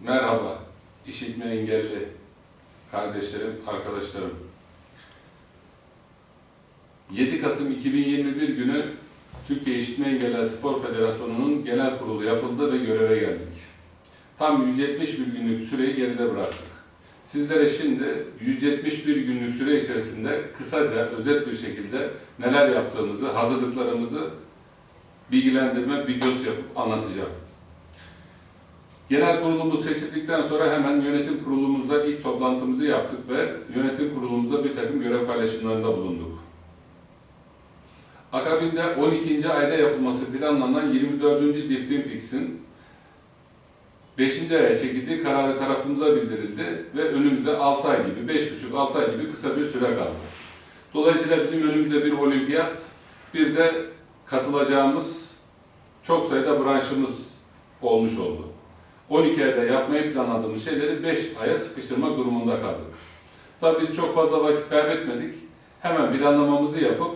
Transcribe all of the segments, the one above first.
Merhaba, işitme engelli kardeşlerim, arkadaşlarım. 7 Kasım 2021 günü Türkiye İşitme Engelliler Spor Federasyonu'nun genel kurulu yapıldı ve göreve geldik. Tam 171 günlük süreyi geride bıraktık. Sizlere şimdi 171 günlük süre içerisinde kısaca, özet bir şekilde neler yaptığımızı, hazırlıklarımızı bilgilendirme videosu yapıp anlatacağım. Genel kurulumuz seçildikten sonra hemen yönetim kurulumuzda ilk toplantımızı yaptık ve yönetim kurulumuzda bir takım görev paylaşımlarında bulunduk. Akabinde 12. ayda yapılması planlanan 24. Different X'in 5. aya çekildiği kararı tarafımıza bildirildi ve önümüze 6 ay gibi, 5,5-6 ay gibi kısa bir süre kaldı. Dolayısıyla bizim önümüzde bir olimpiyat, bir de katılacağımız çok sayıda branşımız olmuş oldu. 12 ayda yapmayı planladığımız şeyleri 5 aya sıkıştırmak durumunda kaldık. Tabii biz çok fazla vakit kaybetmedik. Hemen planlamamızı yapıp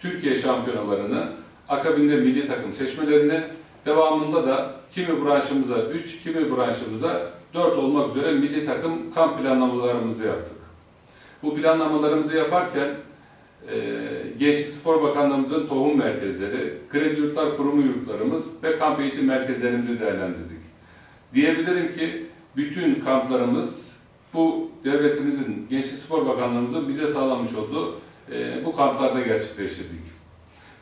Türkiye şampiyonalarını, akabinde milli takım seçmelerini, devamında da kimi branşımıza 3, kimi branşımıza 4 olmak üzere milli takım kamp planlamalarımızı yaptık. Bu planlamalarımızı yaparken e, Gençlik Spor Bakanlığımızın tohum merkezleri, kredi yurtlar kurumu yurtlarımız ve kamp eğitim merkezlerimizi değerlendirdik. Diyebilirim ki bütün kamplarımız bu devletimizin, Gençlik Spor Bakanlığımızın bize sağlamış olduğu e, bu kamplarda gerçekleştirdik.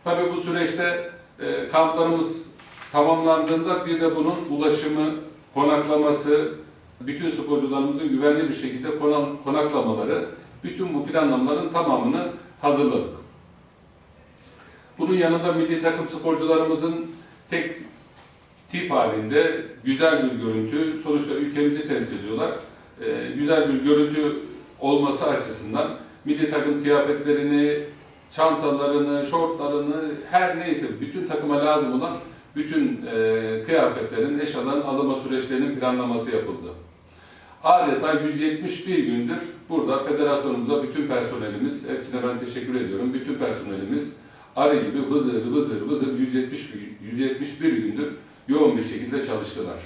Tabii bu süreçte e, kamplarımız tamamlandığında bir de bunun ulaşımı, konaklaması, bütün sporcularımızın güvenli bir şekilde konaklamaları, bütün bu planlamaların tamamını hazırladık. Bunun yanında milli takım sporcularımızın tek tip halinde güzel bir görüntü, sonuçta ülkemizi temsil ediyorlar. Ee, güzel bir görüntü olması açısından milli takım kıyafetlerini, çantalarını, şortlarını, her neyse bütün takıma lazım olan bütün e, kıyafetlerin, eşyaların alınma süreçlerinin planlaması yapıldı. Adeta 171 gündür burada federasyonumuza bütün personelimiz, hepsine ben teşekkür ediyorum, bütün personelimiz arı gibi vızır vızır vızır 170, 171 gündür yoğun bir şekilde çalıştılar.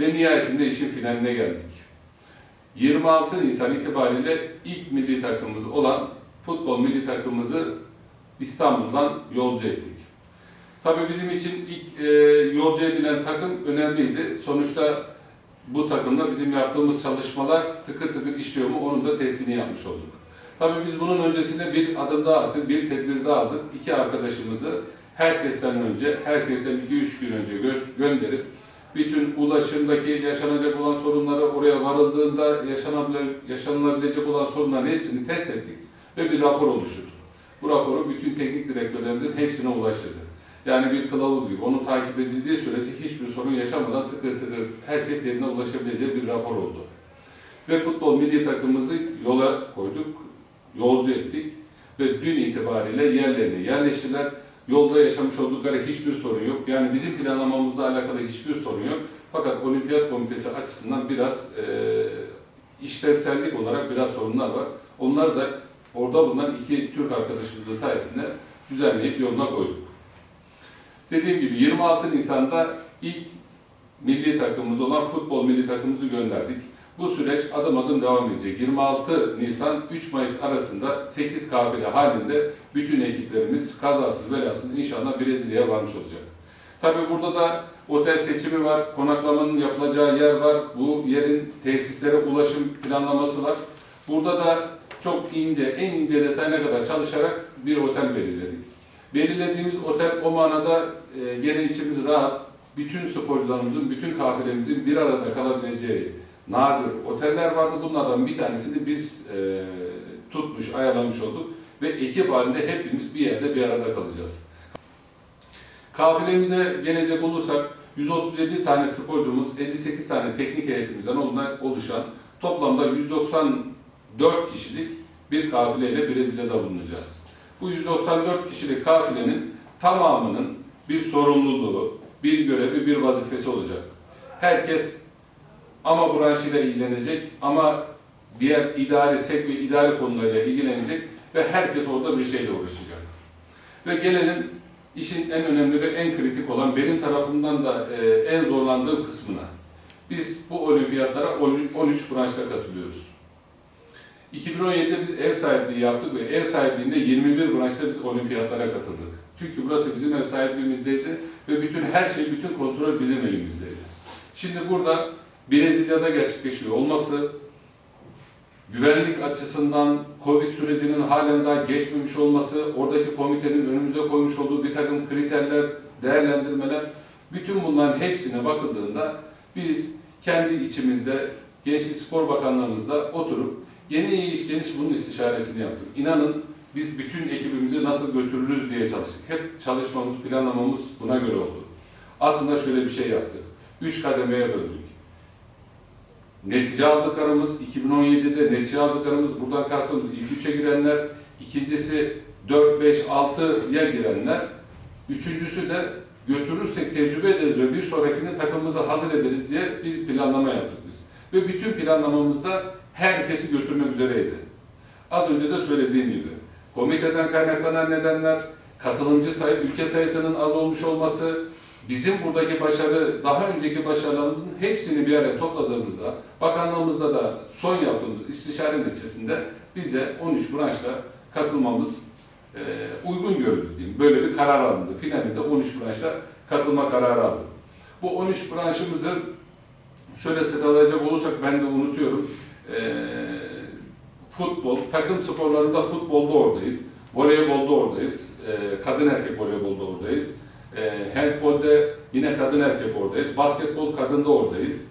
Ve nihayetinde işin finaline geldik. 26 Nisan itibariyle ilk milli takımımız olan futbol milli takımımızı İstanbul'dan yolcu ettik. Tabii bizim için ilk e, yolcu edilen takım önemliydi. Sonuçta bu takımda bizim yaptığımız çalışmalar tıkır tıkır işliyor mu onun da testini yapmış olduk. Tabii biz bunun öncesinde bir adım daha attık, bir tedbir daha aldık. İki arkadaşımızı herkesten önce, herkesten 2-3 gün önce gö- gönderip bütün ulaşımdaki yaşanacak olan sorunları oraya varıldığında yaşanılabilecek olan sorunların hepsini test ettik ve bir rapor oluşturduk. Bu raporu bütün teknik direktörlerimizin hepsine ulaştırdık. Yani bir kılavuz gibi. Onun takip edildiği sürece hiçbir sorun yaşamadan tıkır tıkır herkes yerine ulaşabileceği bir rapor oldu. Ve futbol milli takımımızı yola koyduk, yolcu ettik ve dün itibariyle yerlerine yerleştiler. Yolda yaşamış oldukları hiçbir sorun yok. Yani bizim planlamamızla alakalı hiçbir sorun yok. Fakat Olimpiyat Komitesi açısından biraz e, işlevsellik olarak biraz sorunlar var. Onları da orada bulunan iki Türk arkadaşımızın sayesinde düzenleyip yoluna koyduk. Dediğim gibi 26 Nisan'da ilk milli takımımız olan futbol milli takımımızı gönderdik. Bu süreç adım adım devam edecek. 26 Nisan 3 Mayıs arasında 8 kafile halinde bütün ekiplerimiz kazasız belasız inşallah Brezilya'ya varmış olacak. Tabii burada da otel seçimi var, konaklamanın yapılacağı yer var, bu yerin tesislere ulaşım planlaması var. Burada da çok ince, en ince detayına kadar çalışarak bir otel belirledik. Belirlediğimiz otel o manada e, gene içimiz rahat, bütün sporcularımızın, bütün kafilemizin bir arada kalabileceği nadir oteller vardı. Bunlardan bir tanesini biz e, tutmuş, ayarlamış olduk ve ekip halinde hepimiz bir yerde bir arada kalacağız. Kafilemize gelecek olursak 137 tane sporcumuz, 58 tane teknik heyetimizden oluşan toplamda 194 kişilik bir kafileyle Brezilya'da bulunacağız. Bu 194 kişilik kafilenin tamamının bir sorumluluğu, bir görevi, bir vazifesi olacak. Herkes ama branşıyla ilgilenecek ama diğer idari, sevk ve idari konularıyla ilgilenecek ve herkes orada bir şeyle uğraşacak. Ve gelelim işin en önemli ve en kritik olan benim tarafımdan da e, en zorlandığım kısmına. biz bu olimpiyatlara 13 branşta katılıyoruz. 2017'de biz ev sahipliği yaptık ve ev sahipliğinde 21 branşta biz olimpiyatlara katıldık. Çünkü burası bizim ev sahipliğimizdeydi ve bütün her şey, bütün kontrol bizim elimizdeydi. Şimdi burada Brezilya'da gerçekleşiyor olması, güvenlik açısından Covid sürecinin halen daha geçmemiş olması, oradaki komitenin önümüze koymuş olduğu bir takım kriterler, değerlendirmeler, bütün bunların hepsine bakıldığında biz kendi içimizde Gençlik Spor Bakanlığımızda oturup yeni iş geniş bunun istişaresini yaptık. İnanın biz bütün ekibimizi nasıl götürürüz diye çalıştık. Hep çalışmamız, planlamamız buna göre oldu. Aslında şöyle bir şey yaptık. Üç kademeye böldük. Netice aldıklarımız, 2017'de netice aldıklarımız, buradan kastımız ilk üçe girenler, ikincisi 4, 5, 6'ya girenler, üçüncüsü de götürürsek tecrübe ederiz ve bir sonrakinde takımımızı hazır ederiz diye bir planlama yaptık biz. Ve bütün planlamamızda herkesi götürmek üzereydi. Az önce de söylediğim gibi, komiteden kaynaklanan nedenler, katılımcı sayı, ülke sayısının az olmuş olması, bizim buradaki başarı, daha önceki başarılarımızın hepsini bir araya topladığımızda, bakanlığımızda da son yaptığımız istişare neticesinde bize 13 branşla katılmamız e, uygun görüldü diyeyim. Böyle bir karar alındı. Finalinde 13 branşla katılma kararı aldık. Bu 13 branşımızı şöyle sıralayacak olursak ben de unutuyorum. E, futbol, takım sporlarında futbolda oradayız. Voleybolda oradayız. E, kadın erkek voleybolda oradayız. E, handbolde yine kadın erkek oradayız. Basketbol kadında oradayız.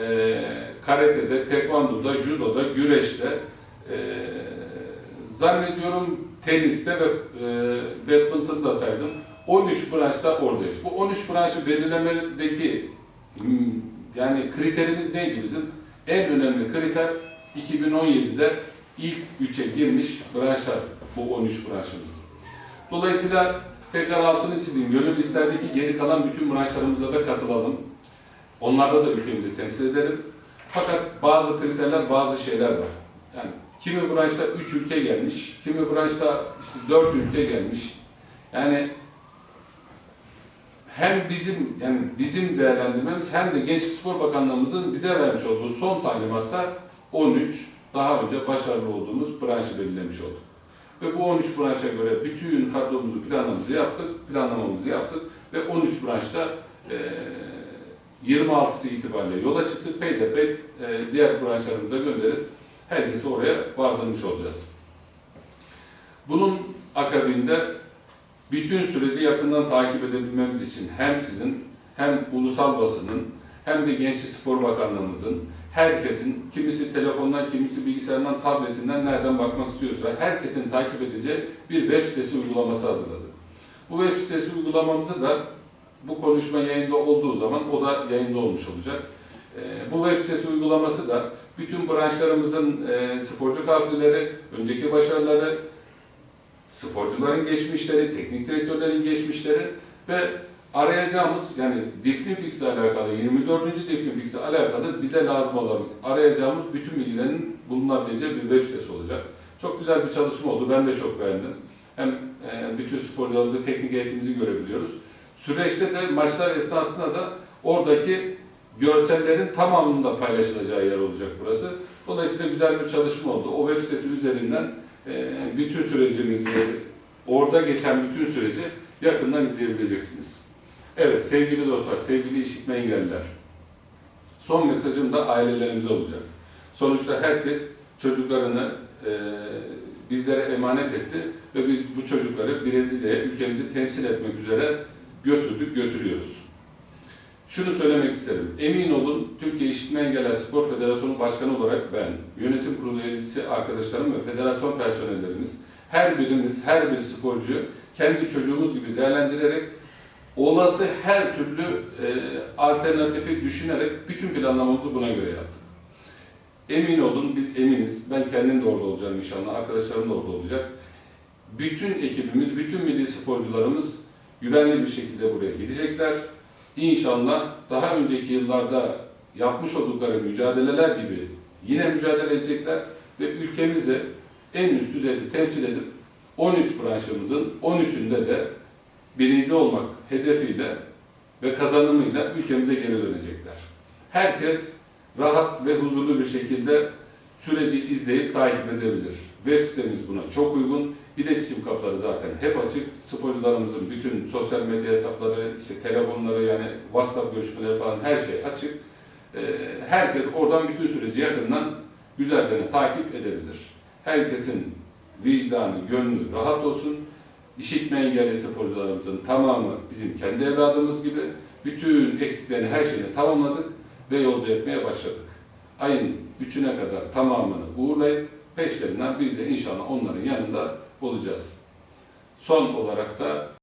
E, karate'de, tekvandoda, judoda, güreşte, e, zannediyorum teniste ve e, badminton'da saydım. 13 branşta oradayız. Bu 13 branşı belirlemedeki hmm, yani kriterimiz neydi bizim? En önemli kriter 2017'de ilk 3'e girmiş branşlar bu 13 branşımız. Dolayısıyla tekrar altını çizeyim. Gönül isterdi ki geri kalan bütün branşlarımıza da katılalım. Onlarda da ülkemizi temsil edelim. Fakat bazı kriterler, bazı şeyler var. Yani kimi branşta 3 ülke gelmiş, kimi branşta işte 4 ülke gelmiş. Yani hem bizim yani bizim değerlendirmemiz hem de Gençlik Spor Bakanlığımızın bize vermiş olduğu son talimatta 13 daha önce başarılı olduğumuz branşı belirlemiş olduk. Ve bu 13 branşa göre bütün kadromuzu, planlamamızı yaptık, planlamamızı yaptık ve 13 branşta e, 26'sı itibariyle yola çıktık. Peyderpey e, diğer branşlarımıza gönderip herkesi oraya vardırmış olacağız. Bunun akabinde bütün süreci yakından takip edebilmemiz için hem sizin hem ulusal basının hem de Gençlik Spor Bakanlığımızın herkesin kimisi telefondan, kimisi bilgisayardan, tabletinden nereden bakmak istiyorsa herkesin takip edeceği bir web sitesi uygulaması hazırladık. Bu web sitesi uygulamamızı da bu konuşma yayında olduğu zaman o da yayında olmuş olacak. Ee, bu web sitesi uygulaması da bütün branşlarımızın e, sporcu kafileleri, önceki başarıları, sporcuların geçmişleri, teknik direktörlerin geçmişleri ve arayacağımız yani Difflimpix ile alakalı 24. Difflimpix ile alakalı bize lazım olan arayacağımız bütün bilgilerin bulunabileceği bir web sitesi olacak. Çok güzel bir çalışma oldu. Ben de çok beğendim. Hem e, bütün sporcularımızı teknik eğitimimizi görebiliyoruz. Süreçte de maçlar esnasında da oradaki görsellerin tamamında paylaşılacağı yer olacak burası. Dolayısıyla güzel bir çalışma oldu. O web sitesi üzerinden e, bütün sürecimizi, orada geçen bütün süreci yakından izleyebileceksiniz. Evet sevgili dostlar, sevgili işitme engelliler. Son mesajım da ailelerimize olacak. Sonuçta herkes çocuklarını e, bizlere emanet etti ve biz bu çocukları Brezilya'ya ülkemizi temsil etmek üzere götürdük, götürüyoruz. Şunu söylemek isterim. Emin olun Türkiye İşitme Engeller Spor Federasyonu Başkanı olarak ben, yönetim kurulu üyesi arkadaşlarım ve federasyon personellerimiz, her birimiz, her bir sporcuyu kendi çocuğumuz gibi değerlendirerek olası her türlü e, alternatifi düşünerek bütün planlamamızı buna göre yaptık. Emin olun, biz eminiz. Ben kendim de orada olacağım inşallah, arkadaşlarım da orada olacak. Bütün ekibimiz, bütün milli sporcularımız güvenli bir şekilde buraya gidecekler. İnşallah daha önceki yıllarda yapmış oldukları mücadeleler gibi yine mücadele edecekler ve ülkemizi en üst düzeyde temsil edip 13 branşımızın 13'ünde de birinci olmak hedefiyle ve kazanımıyla ülkemize geri dönecekler. herkes rahat ve huzurlu bir şekilde süreci izleyip takip edebilir. Web sitemiz buna çok uygun. İletişim kapıları zaten hep açık. Sporcularımızın bütün sosyal medya hesapları, işte telefonları yani WhatsApp görüşmeleri falan her şey açık. Ee, herkes oradan bütün süreci yakından güzelce takip edebilir. Herkesin vicdanı, gönlü rahat olsun. İşitme engelli sporcularımızın tamamı bizim kendi evladımız gibi. Bütün eksiklerini, her şeyini tamamladık ve yolcu etmeye başladık. Ayın 3'üne kadar tamamını uğurlayıp peşlerinden biz de inşallah onların yanında olacağız. Son olarak da